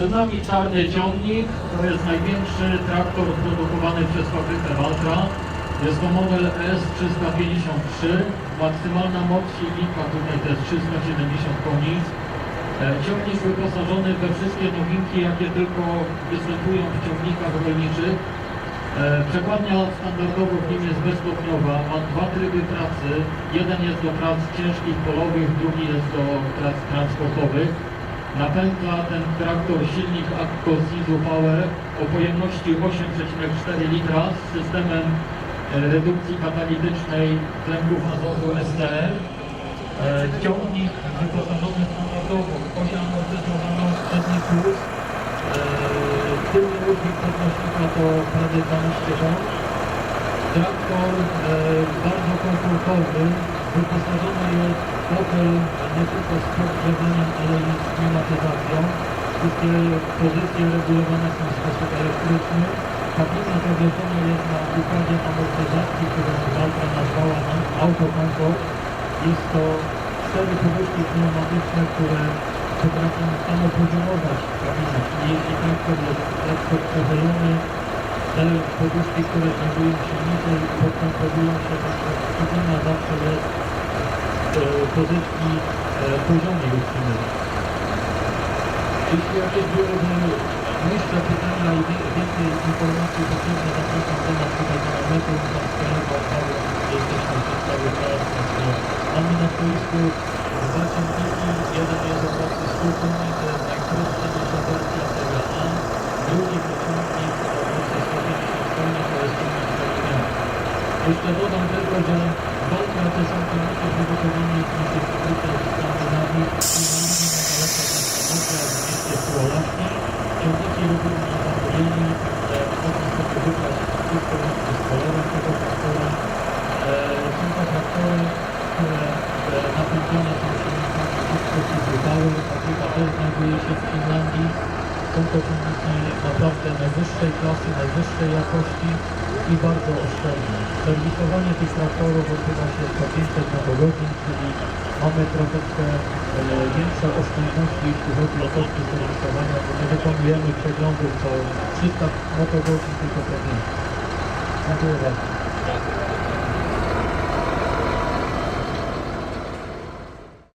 Przed nami czarny ciągnik, to jest największy traktor produkowany przez fabrykę Valtra. Jest to model S353, maksymalna moc silnika tutaj to jest 370 koni. E, Ciągnik wyposażony we wszystkie nowinki, jakie tylko występują w ciągnikach rolniczych. E, Przekładnia standardowo w nim jest bezstopniowa, ma dwa tryby pracy. Jeden jest do prac ciężkich polowych, drugi jest do prac transportowych. Napędza ten traktor silnik Akko Sizu Power o pojemności 8,4 litra z systemem e, redukcji katalitycznej tlenków azotu STR. E, Ciągnik wyposażony standardowo w oś amortyzowaną przedni plus. E, Tylny ruchnik podnośnika to prawie 12 ton. Traktor bardzo komfortowy, wyposażony jest w fotel nie tylko z podgrzewaniem, ale i z klimatyzacją. Wszystkie pozycje regulowane są w sposób elektryczny. Kabina zawieszona jest na układzie amortyzacji, którą Valtra nazwała nam Auto Comfort. Jest to cztery poduszki pneumatyczne, które potrafią samopoziomować kabinę. Jeśli traktor jest lekko przechylony, te poduszki, które znajdują się niżej, podkomponują się tak, że kabina zawsze jest e, pozycji e, poziomej utrzymywać. Jeśli jakieś byłyby jeszcze pytania i więcej informacji potrzebne, zapraszam nas tutaj na namiotu, na stronie Warszawy, jesteśmy cały czas, także mamy na stoisku dwa ciągniki, jeden jest o mocy 100 koni, to jest najprostsza nasza wersja seria A, drugi to ciągnik o mocy 150 koni, to jest ciągnik serii jeszcze dodam tylko, że Waltra te są ciągniki produkowane w naszej fabryce w Skandynawii, w Finlandii, niedaleko Transpamocia, w mieście Suolaski. Ciągniki robimy na także można sobie wybrać wszystko z kolorem tego traktora. Są to traktory, które napędzane są silnikami Expressive Power. Fabryka też znajduje się w Finlandii. Są to ciągniki naprawdę najwyższej klasy, najwyższej jakości i bardzo oszczędne. Serwisowanie tych traktorów odbywa się co 500 na godzin, czyli mamy troszeczkę e, większe oszczędności, jeśli chodzi o koszty serwisowania, bo nie wykonujemy przeglądów co 300 motogodzin, tylko co 500. Dziękuję bardzo.